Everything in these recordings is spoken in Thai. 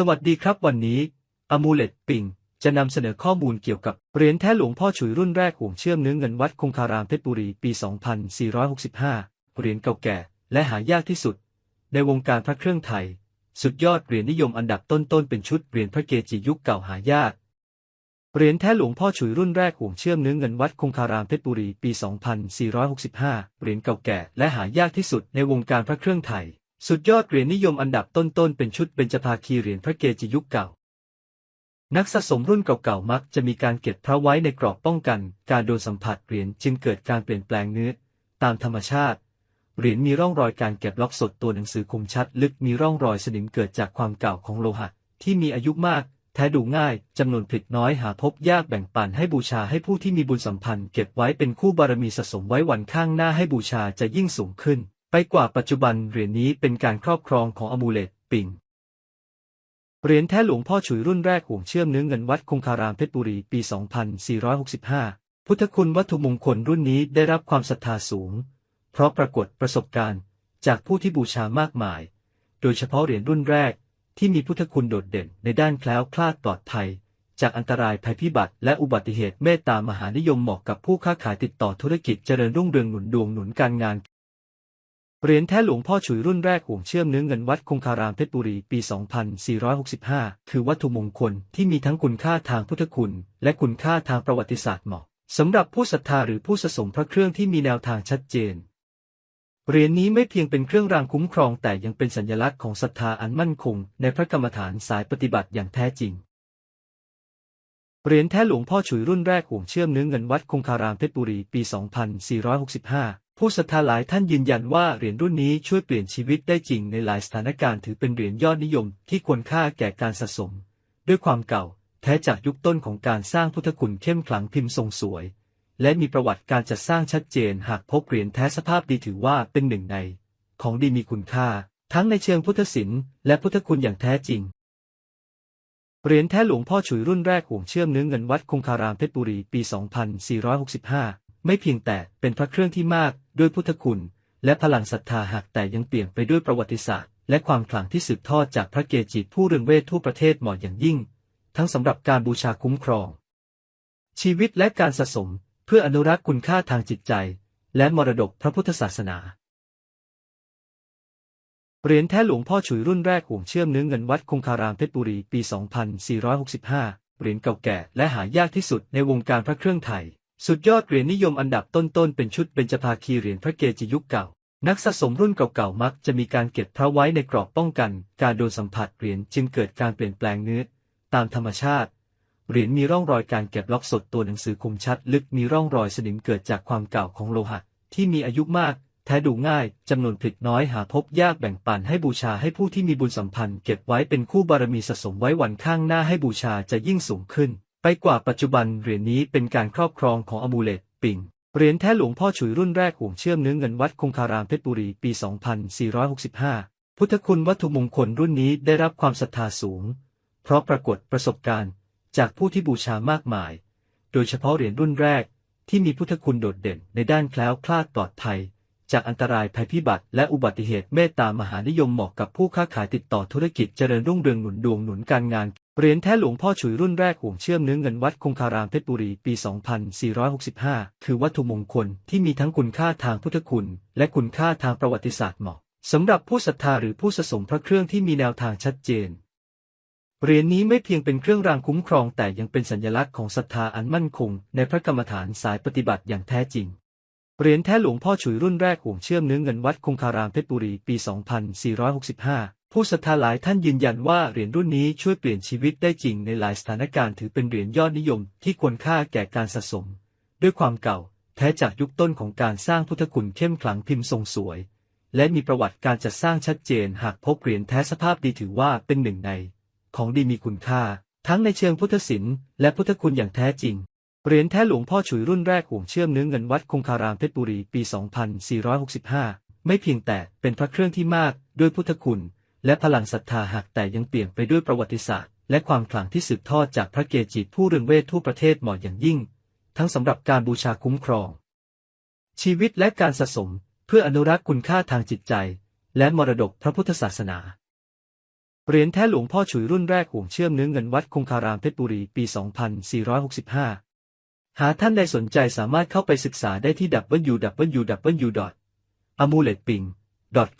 สวัสดีครับวันนี้อมูเลตปิงจะนำเสนอข้อมูลเกี่ยวกับเหรียญแท้หลวงพ่อฉุยรุ่นแรกห่วงเชื่อมเนื้อเงินวัดคงคารามเพชรบุรีปี 2465 เหรียญเก่าแก่ และหายากที่สุด ในวงการพระเครื่องไทย สุดยอดเหรียญนิยมอันดับต้นๆเป็นชุดเหรียญพระเกจิยุคเก่าหายาก เหรียญแท้หลวงพ่อฉุยรุ่นแรกห่วงเชื่อมเนื้อเงินวัดคงคารามเพชรบุรีปี 2465 เหรียญเก่าแก่ และหายากที่สุดในวงการพระเครื่องไทย สุดยอดเหรียญนิยมอันดับต้นๆ เป็นชุดเบญจภาคีเหรียญพระเกจิยุคเก่า นักสะสมรุ่นเก่าๆ มักจะมีการเก็บพระไว้ในกรอบป้องกัน การโดนสัมผัสเหรียญจึงเกิดการเปลี่ยนแปลงเนื้อ ตามธรรมชาติ เหรียญมีร่องรอยการเก็บล็อกสดตัวหนังสือคมชัด ลึกมีร่องรอยสนิมเกิดจากความเก่าของโลหะ ที่มีอายุมาก แท้ดูง่ายจำนวนผลิตน้อยหาพบยากแบ่งปันให้บูชาให้ผู้ที่มีบุญสัมพันธ์ เก็บไว้เป็นคู่บารมีสะสมไว้วันข้างหน้าให้บูชาจะยิ่งสูงขึ้น กว่าปัจจุบันเหรียญนี้เป็นการครอบครองของอมูเลตปิงเหรียญแท้หลวงพ่อฉุยรุ่นแรกห่วงเชื่อมเนื้อเงินวัดคงคารามเพชรบุรีปี 2465 พุทธคุณวัตถุมงคลรุ่นนี้ได้รับความศรัทธาสูง เพราะปรากฏประสบการณ์จากผู้ที่บูชามากมาย โดยเฉพาะเหรียญรุ่นแรกที่มีพุทธคุณโดดเด่นในด้านแคล้วคลาดปลอดภัย จากอันตรายภัยพิบัติและอุบัติเหตุเมตตามหานิยมเหมาะกับผู้ค้าขายติดต่อธุรกิจเจริญรุ่งเรืองหนุนดวงหนุนการงาน เหรียญแท้หลวงพ่อฉุยรุ่นแรกห่วงเชื่อมเนื้อเงินวัดคงคารามเพชรบุรีปี 2465 คือวัตถุมงคลที่มีทั้งคุณค่าทางพุทธคุณ และคุณค่าทางประวัติศาสตร์เหมาะสำหรับผู้ศรัทธาหรือผู้สะสมพระเครื่องที่มีแนวทางชัดเจน เหรียญนี้ไม่เพียงเป็นเครื่องรางคุ้มครองแต่ยังเป็นสัญลักษณ์ของศรัทธาอันมั่นคง ในพระกรรมฐานสายปฏิบัติอย่างแท้จริงเหรียญแท้หลวงพ่อฉุยรุ่นแรกห่วงเชื่อมเนื้อเงินวัดคงคารามเพชรบุรีปี 2465 ผู้ศรัทธาหลายท่านยืนยันว่าเหรียญรุ่นนี้ช่วยเปลี่ยนชีวิตได้จริงในหลายสถานการณ์ถือเป็นเหรียญยอดนิยมที่ควรค่าแก่การสะสม ด้วยความเก่า แท้จากยุคต้นของการสร้างพุทธคุณเข้มขลังพิมพ์ทรงสวย และมีประวัติการจัดสร้างชัดเจนหากพบเหรียญแท้สภาพดีถือว่าเป็นหนึ่งใน ของดีมีคุณค่า ทั้งในเชิงพุทธศิลป์และพุทธคุณอย่างแท้จริงเหรียญแท้หลวงพ่อฉุยรุ่นแรกห่วงเชื่อมเนื้อเงินวัดคงคารามเพชรบุรีปี 2465 ไม่เพียงแต่เป็นพระเครื่องที่มากด้วยพุทธคุณ และพลังศรัทธาหากแต่ยังเปลี่ยนไปด้วยประวัติศาสตร์ และความขลังที่สืบทอดจากพระเกจิผู้เรืองเวททั่วประเทศเหมาะอย่างยิ่ง ทั้งสำหรับการบูชาคุ้มครอง ชีวิตและการสะสมเพื่ออนุรักษ์คุณค่าทางจิตใจ และมรดกพระพุทธศาสนาเหรียญแท้หลวงพ่อฉุยรุ่นแรกห่วงเชื่อมเนื้อเงินวัดคงคารามเพชรบุรีปี 2465 เหรียญเก่าแก่และหายากที่สุดในวงการพระเครื่องไทย สุดยอดเหรียญนิยมอันดับต้นๆ เป็นชุดเบญจภาคีเหรียญพระเกจิยุคเก่า นักสะสมรุ่นเก่าๆ มักจะมีการเก็บพระไว้ในกรอบป้องกัน การโดนสัมผัสเหรียญจึงเกิดการเปลี่ยนแปลงเนื้อ ตามธรรมชาติ เหรียญมีร่องรอยการเก็บล็อกสดตัวหนังสือคมชัด ลึกมีร่องรอยสนิมเกิดจากความเก่าของโลหะที่มีอายุมาก แท้ดูง่ายจำนวนผลิตน้อยหาพบยากแบ่งปันให้บูชาให้ผู้ที่มีบุญสัมพันธ์ เก็บไว้เป็นคู่บารมีสะสมไว้วันข้างหน้าให้บูชาจะยิ่งสูงขึ้น ไปกว่าปัจจุบันเหรียญนี้เป็นการครอบครองของอมูเลตปิงเหรียญแท้หลวงพ่อฉุยรุ่นแรกห่วงเชื่อมเนื้อเงินวัดคงคารามเพชรบุรีปี 2465 พุทธคุณวัตถุมงคลรุ่นนี้ได้รับความศรัทธาสูง เพราะปรากฏประสบการณ์ จากผู้ที่บูชามากมาย โดยเฉพาะเหรียญรุ่นแรกที่มีพุทธคุณโดดเด่นในด้านแคล้วคลาดปลอดภัย จากอันตรายภัยพิบัติและอุบัติเหตุเมตตามหานิยมเหมาะกับผู้ค้าขายติดต่อธุรกิจเจริญรุ่งเรืองหนุนดวงหนุนการงาน เหรียญแท้หลวงพ่อฉุยรุ่นแรกห่วงเชื่อมเนื้อเงินวัดคงคารามเพชรบุรีปี 2465 คือวัตถุมงคลที่มีทั้งคุณค่าทางพุทธคุณ และคุณค่าทางประวัติศาสตร์เหมาะสำหรับผู้ศรัทธาหรือผู้สะสมพระเครื่องที่มีแนวทางชัดเจน เหรียญนี้ไม่เพียงเป็นเครื่องรางคุ้มครองแต่ยังเป็นสัญลักษณ์ของศรัทธาอันมั่นคง ในพระกรรมฐานสายปฏิบัติอย่างแท้จริงเหรียญแท้หลวงพ่อฉุยรุ่นแรกห่วงเชื่อมเนื้อเงินวัดคงคารามเพชรบุรีปี 2465 ผู้ศรัทธาหลายท่านยืนยันว่าเหรียญรุ่นนี้ช่วยเปลี่ยนชีวิตได้จริงในหลายสถานการณ์ถือเป็นเหรียญยอดนิยมที่ควรค่าแก่การสะสม ด้วยความเก่า แท้จากยุคต้นของการสร้างพุทธคุณเข้มขลังพิมพ์ทรงสวย และมีประวัติการจัดสร้างชัดเจนหากพบเหรียญแท้สภาพดีถือว่าเป็นหนึ่งใน ของดีมีคุณค่า ทั้งในเชิงพุทธศิลป์และพุทธคุณอย่างแท้จริงเหรียญแท้หลวงพ่อฉุยรุ่นแรกห่วงเชื่อมเนื้อเงินวัดคงคารามเพชรบุรีปี 2465 ไม่เพียงแต่เป็นพระเครื่องที่มากด้วยพุทธคุณ และพลังศรัทธาหากแต่ยังเปลี่ยนไปด้วยประวัติศาสตร์ และความขลังที่สืบทอดจากพระเกจิผู้เรืองเวททั่วประเทศเหมาะอย่างยิ่ง ทั้งสำหรับการบูชาคุ้มครอง ชีวิตและการสะสมเพื่ออนุรักษ์คุณค่าทางจิตใจ และมรดกพระพุทธศาสนาเหรียญแท้หลวงพ่อฉุยรุ่นแรกห่วงเชื่อมเนื้อเงินวัดคงคารามเพชรบุรีปี 2465 หากท่านใดสนใจสามารถเข้าไปศึกษาได้ที่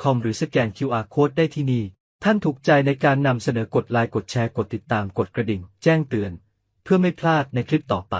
.com หรือสแกน QR Code ได้ที่นี่ ท่านถูกใจในการนำเสนอกดไลค์กดแชร์กดติดตามกดกระดิ่ง แจ้งเตือน เพื่อไม่พลาดในคลิปต่อไป